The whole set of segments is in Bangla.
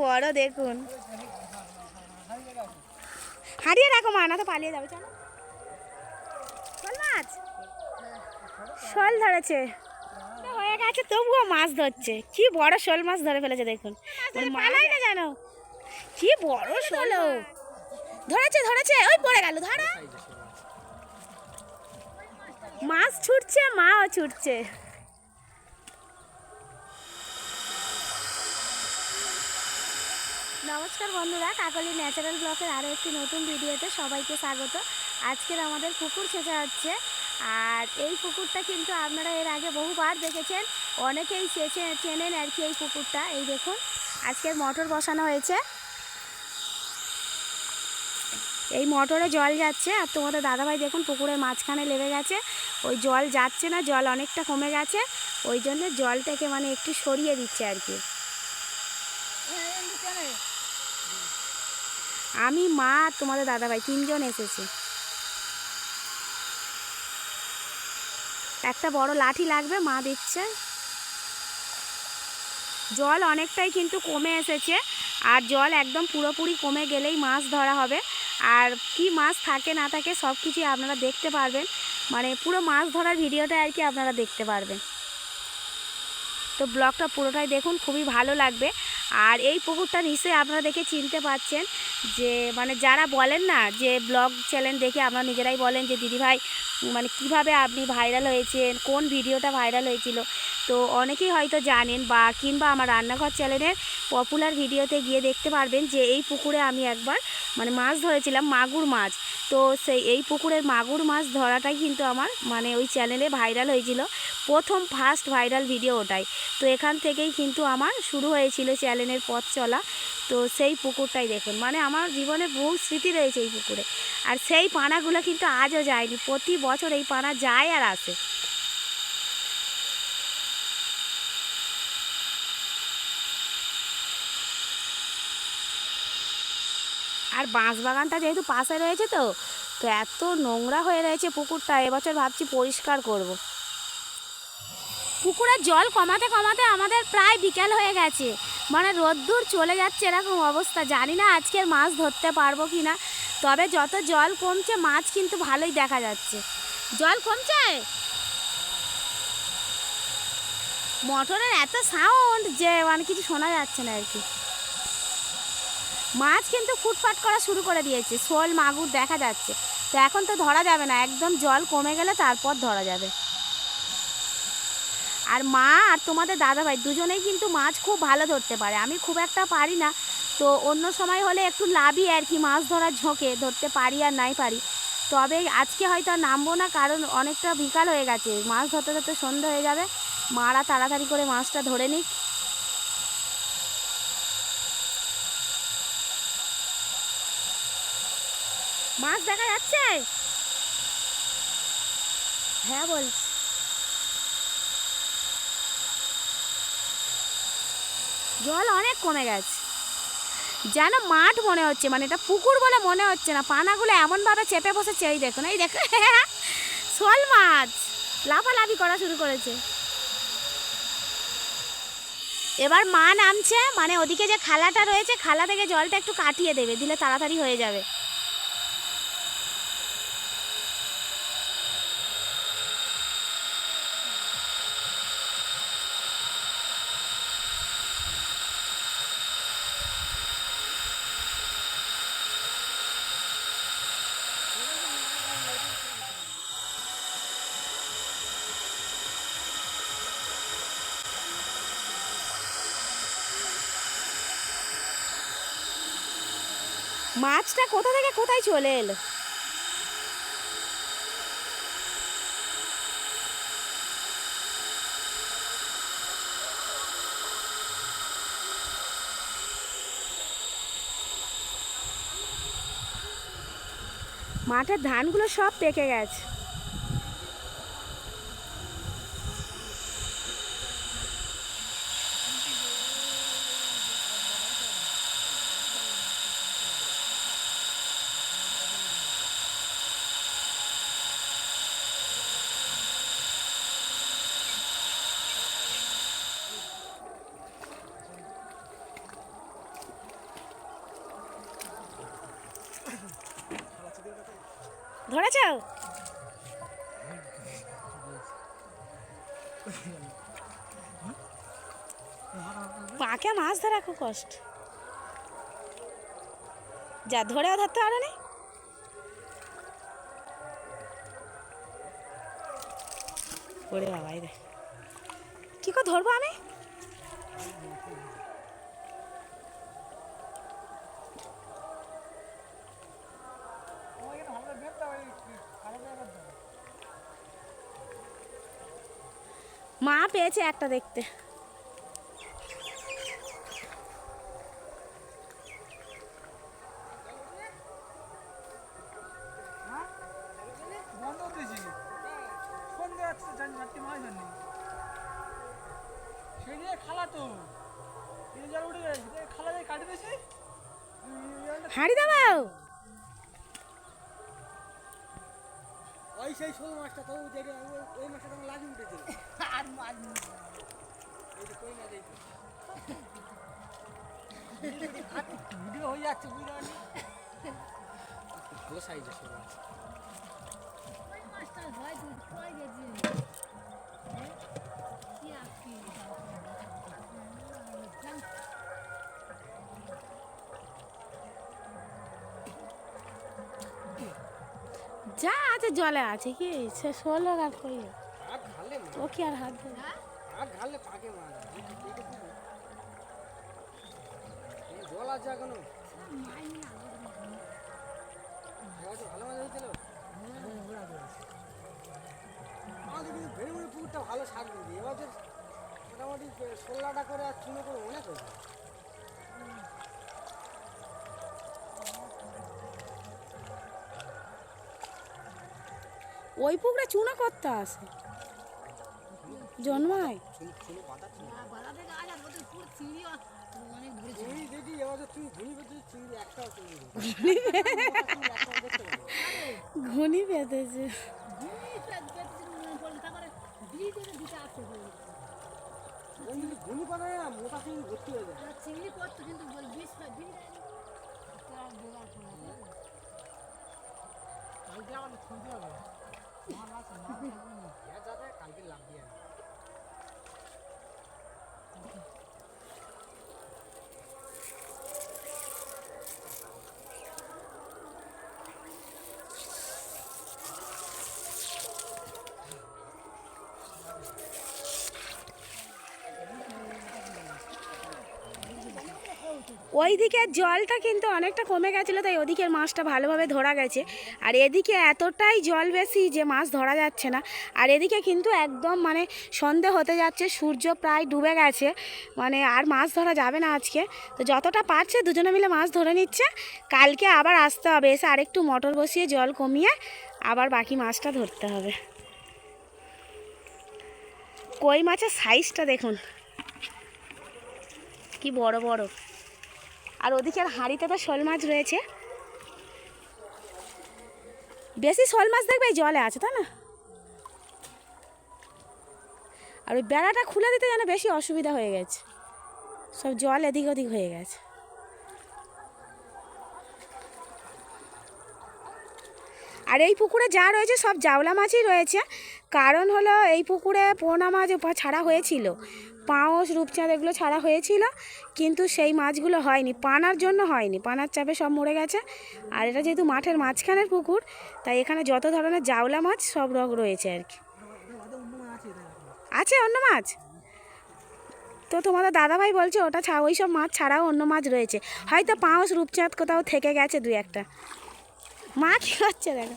বড় দেখুন। হারিয়ে রাখো মা না তো পালিয়ে যাবে চলো। শোল মাছ। শোল ধরেছে। হয়ে গেছে তবুও মাছ ধরছে। কি বড় শোল মাছ ধরে ফেলেছে দেখুন। মানে মালাই না জানো? কি বড় শোল ধরেছে ধরেছে ওই পড়ে গেল ধরো। মাছ ছুটছে মাও ছুটছে। নমস্কার বন্ধুরা, কাকলি ন্যাচারাল ব্লকের আরও একটি নতুন ভিডিওতে সবাইকে স্বাগত। আজকের আমাদের পুকুর ছেঁচা হচ্ছে, আর এই পুকুরটা কিন্তু আপনারা এর আগে বহুবার দেখেছেন, অনেকেই চেঁচে, চেনেন আর কি এই পুকুরটা, এই দেখুন আজকের মটর বসানো হয়েছে। এই মোটরে জল যাচ্ছে, আর তোমাদের দাদাভাই দেখুন পুকুরের মাঝখানে লেগে গেছে, ওই জল যাচ্ছে না, জল অনেকটা কমে গেছে, ওই জন্য জলটাকে মানে একটু সরিয়ে দিচ্ছে আর কি। আমি, মা আর তোমাদের দাদাভাই তিনজন এসেছে। একটা বড় লাঠি লাগবে, মা দিচ্ছে। জল অনেকটাই কিন্তু কমে এসেছে, আর জল একদম পুরোপুরি কমে গেলেই মাছ ধরা হবে। আর কি মাছ থাকে, না থাকে সব কিছুই আপনারা দেখতে পারবেন। মানে পুরো মাছ ধরার ভিডিওটা আর কি আপনারা দেখতে পারবেন। তো ব্লগটা পুরোটাই দেখুন, খুবই ভালো লাগবে। আর এই পুকুরটা নিশ্চয়ই আপনারা দেখে চিনতে পারছেন যে মানে যারা বলেন না যে, ব্লগ চ্যানেল দেখে আপনারা নিজেরাই বলেন যে দিদিভাই মানে কীভাবে আপনি ভাইরাল হয়েছেন? কোন ভিডিওটা ভাইরাল হয়েছিল? তো অনেকেই হয়তো জানেন বা, কিংবা আমার রান্নাঘর চ্যানেলের পপুলার ভিডিওতে গিয়ে দেখতে পারবেন যে, এই পুকুরে আমি একবার মানে মাছ ধরেছিলাম, মাগুর মাছ। তো সেই, এই পুকুরের মাগুর মাছ ধরাটাই কিন্তু আমার মানে ওই চ্যানেলে ভাইরাল হয়েছিল। প্রথম ফার্স্ট ভাইরাল ভিডিও ওটাই। তো এখান থেকেই কিন্তু আমার শুরু হয়েছিল চ্যানেলের পথ চলা। তো সেই পুকুরটাই দেখুন। মানে আমার জীবনে বহু স্মৃতি রয়েছে এই পুকুরে। আর সেই পানাগুলো কিন্তু আজও যায়নি। প্রতি বছর এই পানা যায় আর আসে। আর বাঁশ বাগানটা যেহেতু পাশে রয়েছে তো তো এত নোংরা হয়ে রয়েছে পুকুরটা, এবছর ভাবছি পরিষ্কার করব। পুকুরের জল কমাতে কমাতে আমাদের প্রায় বিকেল হয়ে গেছে। মানে রোদ্দুর চলে যাচ্ছে এরকম অবস্থা। জানি না আজকের মাছ ধরতে পারব কি না তবে যত জল কমছে, মাছ কিন্তু ভালোই দেখা যাচ্ছে। জল কমছে? মোটরের এত সাউন্ড যে মানে কিছু শোনা যাচ্ছে না আর কি। মাছ কিন্তু ফুটফাট করা শুরু করে দিয়েছে। শোল, মাগুর দেখা যাচ্ছে। তো এখন তো ধরা যাবে না, একদম জল কমে গেলে তারপর ধরা যাবে। আর মা আর তোমাদের দাদাভাই দুজনেই কিন্তু মাছ খুব ভালো ধরতে পারে। আমি খুব একটা পারি না। তো অন্য সময় হলে একটু লাভই আর কি, মাছ ধরার ঝোঁকে, ধরতে পারি আর নাই পারি। তবে আজকে হয়তো আর নামবো না, কারণ অনেকটা বিকাল হয়ে গেছে। মাছ ধরতে ধরতে সন্ধে হয়ে যাবে। মারা তাড়াতাড়ি করে মাছটা ধরে নিক। মাছ দেখা যাচ্ছে? হ্যাঁ বলছি। জল অনেক কমে গেছে। যেন মাঠ মনে হচ্ছে মানে এটা পুকুর বলে মনে হচ্ছে না, পানাগুলো এমনভাবে চেপে বসেছে, এই দেখুন এই দেখুন। শোল মাছ, লাফালাফি করা শুরু করেছে। এবার মা নামছে মানে ওদিকে যে খালাটা রয়েছে, খালা থেকে জলটা একটু কাটিয়ে দেবে, দিলে তাড়াতাড়ি হয়ে যাবে। মাছটা কোথা থেকে কোথায় চলে এলো? মাঠের ধানগুলো সব পেকে গেছে। ধরেছ পাকে মাছ ধরা খুব কষ্ট। যা ধরেও ধরতে পারো নি? ওরে বাবাই রে। কি করে ধরবো আমি মা পেয়েছে একটা দেখতে বন্ধ দিয়েছি সন্ধে আসছে জানি চারটি মাছ জানি সেই দিয়ে খালা তো এই জল উঠে গেছে সেই খালা দিয়ে কাটি দিয়েছি হাঁড়ি দাও। সেই শোল মাছটা তো ওই- ওই মাছটা তোমার লাগিয়ে উঠেছে আর মাছ এই যে কই না এই ভিডিও হয়ে যাচ্ছে বুঝতে পারলি? ভালো সাইজের শোল মাছ যা আছে জলে আছে, কি সে ষোলো আর কই? ও কি আর হাত ভালো মাছ হয়েছিল আমাদের কিন্তু ভেড়িমুড়ি পুকুরটা ভালো মোটামুটি ষোলোটা করে আর চুনো করে অনেক হয়েছে ওই পুকুরে চুনা করতে আসে জন্মায়। ঘুনি পেতে চিংড়ি করতো কিন্তু কালকে লাভ দিয়ে আনব। ওইদিকে জলটা কিন্তু অনেকটা কমে গেছিল, তাই ওদিকের মাছটা ভালোভাবে ধরা গেছে। আর এদিকে এতটাই জল বেশি যে মাছ ধরা যাচ্ছে না। আর এদিকে কিন্তু একদম মানে সন্ধে হতে যাচ্ছে, সূর্য প্রায় ডুবে গেছে। মানে আর মাছ ধরা যাবে না আজকে। তো যতটা পারছে দুজনে মিলে মাছ ধরে নিচ্ছে। কালকে আবার আসতে হবে, এসে আরেকটু মটর বসিয়ে জল কমিয়ে আবার বাকি মাছটা ধরতে হবে। কই মাছের সাইজটা দেখুন। কি বড় বড়। আর ওদিকে আর হাঁড়িতে তো শোল মাছ রয়েছে। বেশি শোল মাছ দেখবে এই জলে আছে, তাই না? আর ওই বেড়াটা খুলে দিতে যেন বেশি অসুবিধা হয়ে গেছে। সব জল এদিক ওদিক হয়ে গেছে। আর এই পুকুরে যা রয়েছে সব জাওলা মাছই রয়েছে। কারণ হলো এই পুকুরে পোনা মাছ ছাড়া হয়েছিল। পাঁওস রূপচাঁদ এগুলো ছাড়া হয়েছিল। কিন্তু সেই মাছগুলো হয়নি। পানার জন্য হয়নি। পানার চাপে সব মরে গেছে। আর এটা যেহেতু মাঠের মাঝখানের পুকুর, তাই এখানে যত ধরনের জাওলা মাছ, সব রক রয়েছে আর কি। আছে অন্য মাছ? তো তোমাদের দাদাভাই বলছে, ওটা ছা ওই সব মাছ ছাড়াও অন্য মাছ রয়েছে। হয়তো পাঁওস রূপচাঁদ কোথাও থেকে গেছে দুই একটা। মা কি হচ্ছে দেখো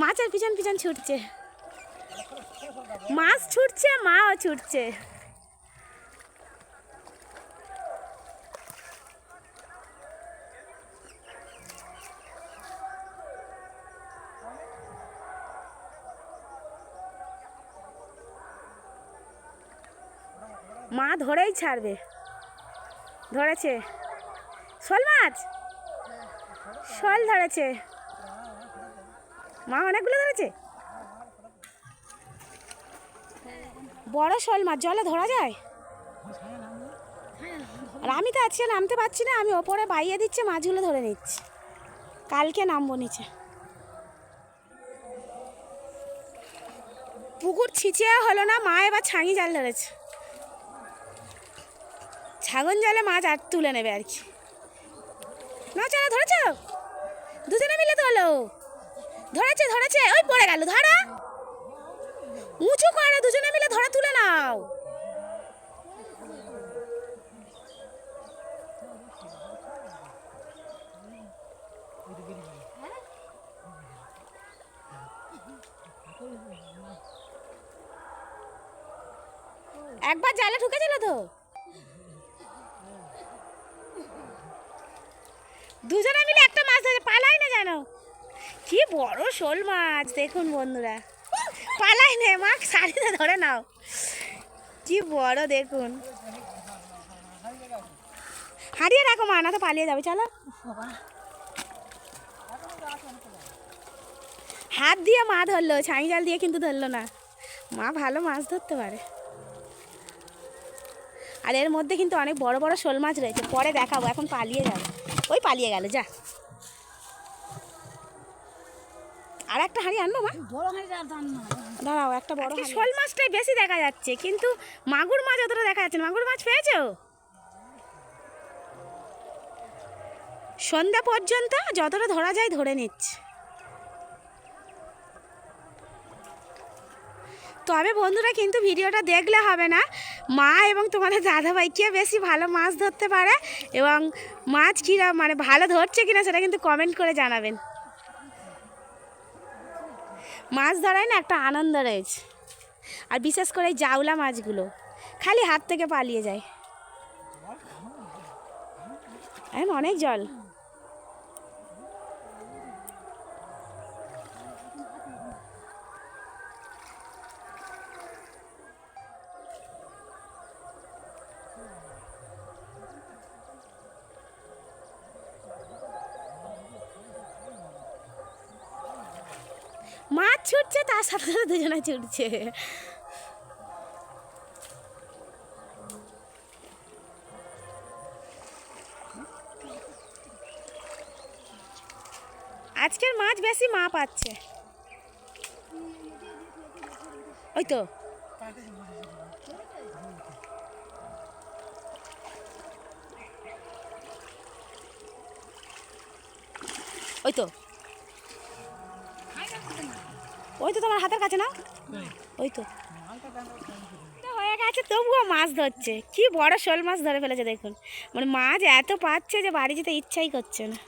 মাছের পিছন পিছন ছুটছে। মাছ ছুটছে, মাও ছুটছে। মা ধরেই ছাড়বে। ধরেছে। শোল মাছ? শল ধরেছে। মা, অনেকগুলো ধরেছে? বড় শল মাছ জলে ধরা যায়? আর আমি তো আজকে নামতে পারছি না, আমি ওপরে বাইয়ে দিচ্ছে মাছগুলো ধরে নিচ্ছি। কালকে নামবো নিচে। পুকুর ছিঁচিয়া হলো না, মা এবার ছাঙি জাল ধরেছে। ছাগন জালে মাছ আর তুলে নেবে আর কি। না চারা ধরেছ? দুজনে মিলে হলো। ধরেছে ধরেছে, ওই পড়ে গেল, ধরো। উঁচু করে দুজনে মিলে ধরে তুলে নাও। একবার জালে ঢুকেছিল তো? দুজনে মিলে একটা মাছ ধরেছে, পালাই না জানো? কি বড় শোল মাছ, দেখুন বন্ধুরা। পালাই নে, মা শাড়িতে ধরে নাও। কি বড়, দেখুন। হারিয়ে রাখো, মা, না তো পালিয়ে যাবে, চলো। হাত দিয়ে মা ধরলো, ছাই জাল দিয়ে কিন্তু ধরলো না। মা ভালো মাছ ধরতে পারে। আর এর মধ্যে কিন্তু অনেক বড় বড় শোল মাছ রয়েছে, পরে দেখাবো, এখন পালিয়ে যাবে। ওই পালিয়ে গেল যা। আর একটা হাঁড়ি আনব মা? দাঁড়াও একটা বড় শোল মাছটাই বেশি দেখা যাচ্ছে কিন্তু মাগুর মাছ অতটা দেখা যাচ্ছে না। মাগুর মাছ পেয়েছ? সন্ধ্যা পর্যন্ত যতটা ধরা যায় ধরে নিচ্ছে। তবে বন্ধুরা কিন্তু ভিডিওটা দেখলে হবে না। মা এবং তোমাদের দাদাভাই কে বেশি ভালো মাছ ধরতে পারে এবং মাছ কিরা মানে ভালো ধরছে কিনা সেটা কিন্তু কমেন্ট করে জানাবেন। মাছ ধরায় না একটা আনন্দ রয়েছে। আর বিশেষ করে এই জাউলা মাছগুলো, খালি হাত থেকে পালিয়ে যায়। এখন অনেক জল। ছুটছে আজকের মাছ বেশি মা পাচ্ছে। ওই তো। ওই তো। ওই তো তোমার হাতের কাছে না? ওই তো। হয়ে গেছে, তবুও মাছ ধরছে। কি বড় শোল মাছ ধরে ফেলেছে, দেখুন। মানে মাছ এত পাচ্ছে যে বাড়ি যেতে ইচ্ছাই করছে না।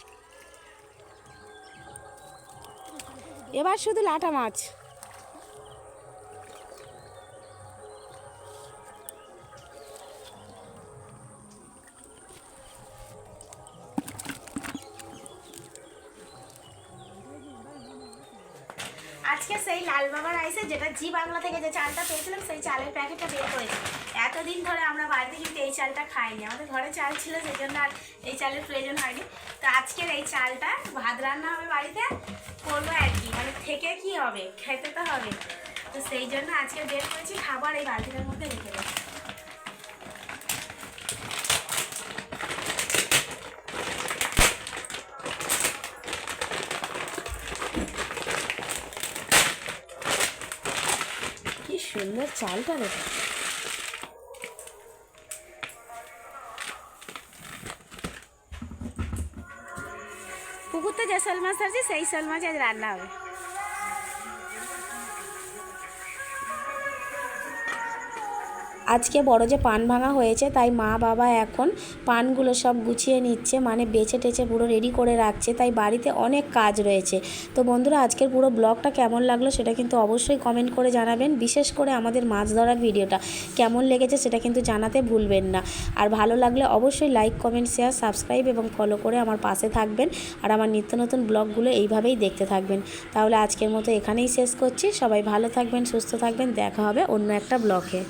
এবার শুধু লাটা মাছ। আইসে রাইসে যেটা জি বাংলা থেকে যে চালটা পেয়েছিলাম, সেই চালের প্যাকেটটা বের করেছি। এতদিন ধরে আমরা বাড়িতে কিন্তু এই চালটা খাইনি। আমাদের ঘরে চাল ছিল সেই জন্য আর এই চালের প্রয়োজন হয়নি। তো আজকের এই চালটা ভাত রান্না হবে বাড়িতে, করব আর কি। মানে থেকে কি হবে? খেতে তো হবে। তো সেই জন্য আজকে বের করেছি, খাবার এই বালতিটার মধ্যে রেখে দেবো সুন্দর চালটা রেখে পুকুরতে যে শোল মাছ আছে সেই শোল মাছ আজ রান্না হবে। আজকে বড় যে পান ভাঙা হয়েছে, তাই মা বাবা এখন পানগুলো সব গুছিয়ে নিচ্ছে মানে বেছে টেছে পুরো রেডি করে রাখছে, তাই বাড়িতে অনেক কাজ রয়েছে। তো বন্ধুরা, আজকের পুরো ব্লগটা কেমন লাগল সেটা কিন্তু অবশ্যই কমেন্ট করে জানাবেন, বিশেষ করে আমাদের মাছ ধরার ভিডিওটা। কেমন লেগেছে সেটা কিন্তু জানাতে ভুলবেন না। আর ভালো লাগলে অবশ্যই লাইক কমেন্ট শেয়ার সাবস্ক্রাইব এবং ফলো করে আমার পাশে থাকবেন আর আমার নিত্য নতুন ব্লগগুলো এইভাবেই দেখতে থাকবেন। তাহলে আজকের মতো এখানেই শেষ করছি। সবাই ভালো থাকবেন, সুস্থ থাকবেন। দেখা হবে অন্য একটা ব্লগে